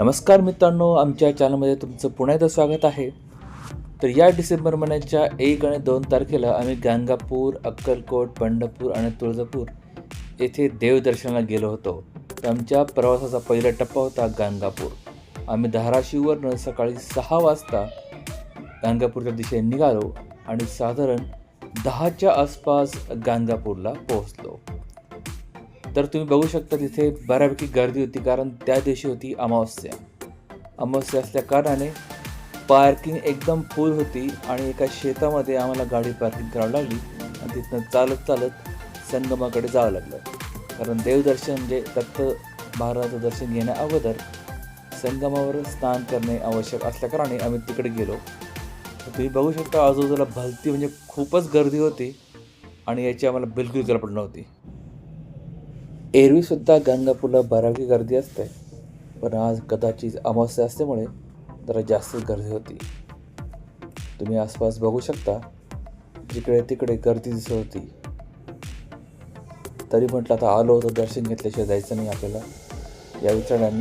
नमस्कार मित्रांनो आमच्या चॅनलमध्ये तुमचं पुन्हा एकदा स्वागत आहे. तर या डिसेंबर महिन्याच्या एक आणि दोन तारखेला आम्ही गांगापूर अक्कलकोट पंढरपूर आणि तुळजापूर येथे देवदर्शनाला गेलो होतो. तर आमच्या प्रवासाचा पहिला टप्पा होता गांगापूर. आम्ही धाराशिववरनं सकाळी सहा वाजता गांगापूरच्या दिशेने निघालो आणि साधारण दहाच्या आसपास गांगापूरला पोहोचलो. तर तुम्ही बघू शकता तिथे बऱ्यापैकी गर्दी होती कारण त्या दिवशी होती अमावस्या. अमावस्या असल्या कारणाने पार्किंग एकदम फुल होती आणि एका शेतामध्ये आम्हाला गाडी पार्किंग करावी लागली आणि तिथनं चालत चालत संगमाकडे जावं लागलं. कारण देवदर्शन म्हणजे दत्त महाराजाचं दर्शन घेण्या अगोदर संगमावर स्नान करणे आवश्यक असल्याकारणाने आम्ही तिकडे गेलो. तर तुम्ही बघू शकता आजूबाजूला भलती म्हणजे खूपच गर्दी होती आणि याची आम्हाला बिलकुल कल्पना नव्हती. एरवीसुद्धा गंगापूरला बारावी गर्दी असते. पण आज कदाचित अमावस्या असल्यामुळे जरा जास्तच गर्दी होती. तुम्ही आसपास बघू शकता जिकडे तिकडे गर्दी दिसत होती. तरी म्हटलं आता आलो होतो दर्शन घेतल्याशिवाय जायचं नाही आपल्याला. या विचाराने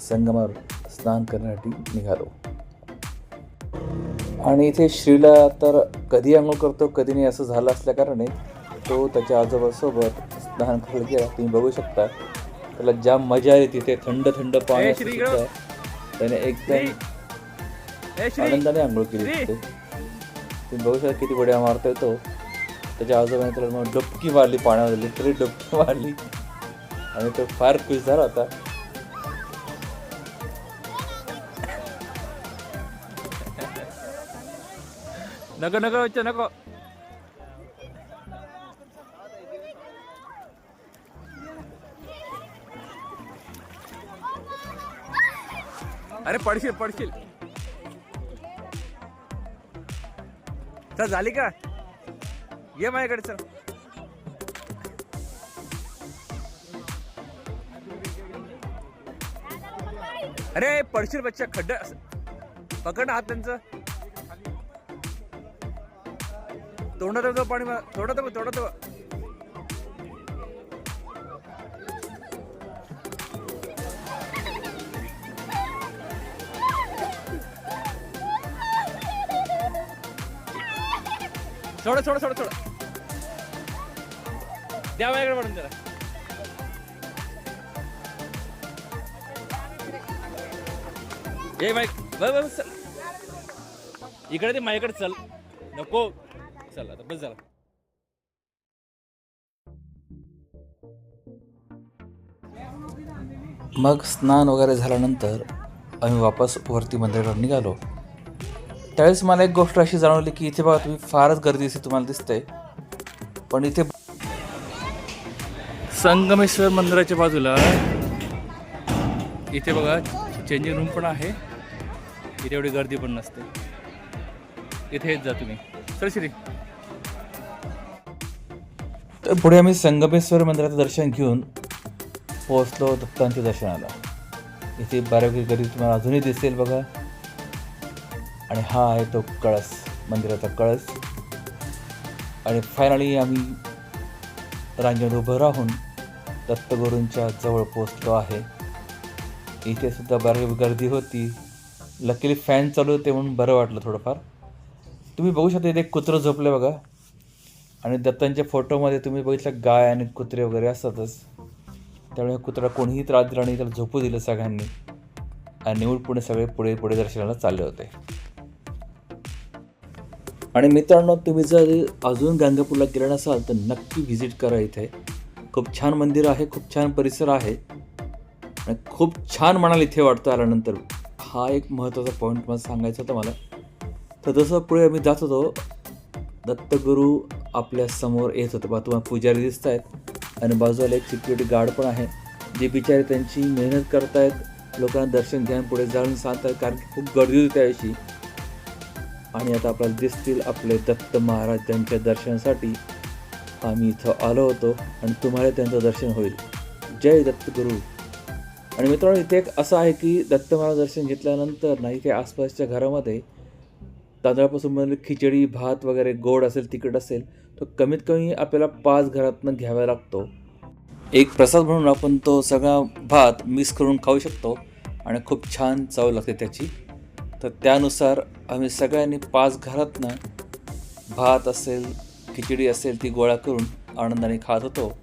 संगमावर स्नान करण्यासाठी निघालो. आणि इथे श्रीला तर कधी आंघोळ करतो कधी नाही असं झालं असल्याकारणे तो त्याच्या आजोबासोबत स्नान करायला गेला तुम्ही बघू शकता. त्याला जाम मजा आली तिथे थंड थंड पाणी. त्याने एकदम आनंदाने आंघोळ केली तुम्ही बघू शकता किती बड्या मारता येतो त्याच्या आजोबाने त्याला मग डुबकी मारली पाण्यामध्ये लिटरली डुबकी मारली. आणि तो फार खुश झाला होता. नको नको नको. अरे पडशील पडशील. चल झाली का? ये माझ्याकडे चल. अरे पडशील बच्चा खड्ड. पकड ना हात त्यांचं. तोंडात पाणी थोडं तर थोडं तर सोडा सोडा सोडा सोडा. द्या माझ्याकडे म्हणून त्याला. ए माईक बस बस चल. इकडे ते माझ्याकडे चल. नको. चल आता बस झाला. मग स्नान वगैरे झाल्यानंतर आम्ही वापस वरती मंदिराकडे निघालो. त्यावेळेस मला एक गोष्ट अशी जाणवली की इथे बघा तुम्ही फारच गर्दी दिसते तुम्हाला दिसतंय. पण इथे संगमेश्वर मंदिराच्या बाजूला इथे बघा चेंजिंग रूम पण आहे. इथे एवढी गर्दी पण नसते. इथे येत जा तुम्ही. सर श्री. तर पुढे आम्ही संगमेश्वर मंदिराचं दर्शन घेऊन पोहोचलो दत्तांच्या दर्शनाला. इथे बऱ्यापैकी गर्दी तुम्हाला अजूनही दिसेल बघा. आणि हा आहे तो कळस मंदिराचा कळस. आणि फायनली आम्ही रांगेत उभं राहून दत्तगुरूंच्या जवळ पोचलो आहे. इथे सुद्धा बऱ्यापैकी गर्दी होती. लकीली फॅन चालू होते म्हणून बरं वाटलं थोडंफार. तुम्ही बघू शकता इथे एक कुत्रं झोपलं बघा. आणि दत्तांच्या फोटोमध्ये तुम्ही बघितलं गाय आणि कुत्रे वगैरे असतातच. त्यामुळे कुत्रा कोणीही त्रास दिला नाही त्याला झोपू दिलं सगळ्यांनी. आणि निवड पुणे सगळे पुढे पुढे दर्शनाला चालले होते. आणि मित्रांनो तुम्ही जर अजून गंगापूरला गेला नसाल तर नक्की व्हिजिट करा इथे. खूप छान मंदिर आहे खूप छान परिसर आहे. आणि खूप छान म्हणाल इथे वाटतं आल्यानंतर. हा एक महत्त्वाचा पॉईंट मला सांगायचा होता मला. तर जसं पुढे आम्ही जात होतो दत्तगुरू आपल्यासमोर येत होते. बा तुम्हाला पुजारी दिसत आहेत आणि बाजूला एक सिक्युरिटी गार्ड पण आहे जे बिचारे त्यांची मेहनत करतायत. लोकांना दर्शन घ्यान पुढे जाऊन सांगतात कारण की खूप गर्दी होती त्यावेळी आणि आता आपल्याला दिसतील आपले दत्त महाराजांच्या दर्शनासाठी. आम्ही इथं आलो होतो आणि तुम्हाला त्यांचं दर्शन होईल. जय दत्तगुरू. आणि मित्रांनो इथे एक असं आहे की दत्त महाराज दर्शन घेतल्यानंतर ना इथे आसपासच्या घरामध्ये तांदळापासून बनलेली खिचडी भात वगैरे गोड असेल तिखट असेल तो कमीत कमी आपल्याला पाच घरातनं घ्यावा लागतो. एक प्रसाद म्हणून आपण तो सगळा भात मिक्स करून खाऊ शकतो आणि खूप छान चव लागते त्याची. तर त्यानुसार आम्ही सगळ्यांनी पाच घरातनं भात असेल खिचडी असेल ती गोळा करून आनंदाने खात होतो.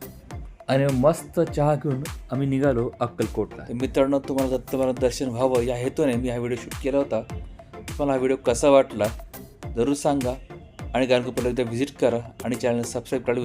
आणि मस्त चहा घेऊन आम्ही निघालो अक्कलकोटला. तर मित्रांनो तुम्हाला दत्तमाला दर्शन व्हावं या हेतूने मी हा व्हिडिओ शूट केला होता. तुम्हाला हा व्हिडिओ कसा वाटला जरूर सांगा. आणि गाणगापूरला एकदा व्हिजिट करा आणि चॅनल सबस्क्राईब करायला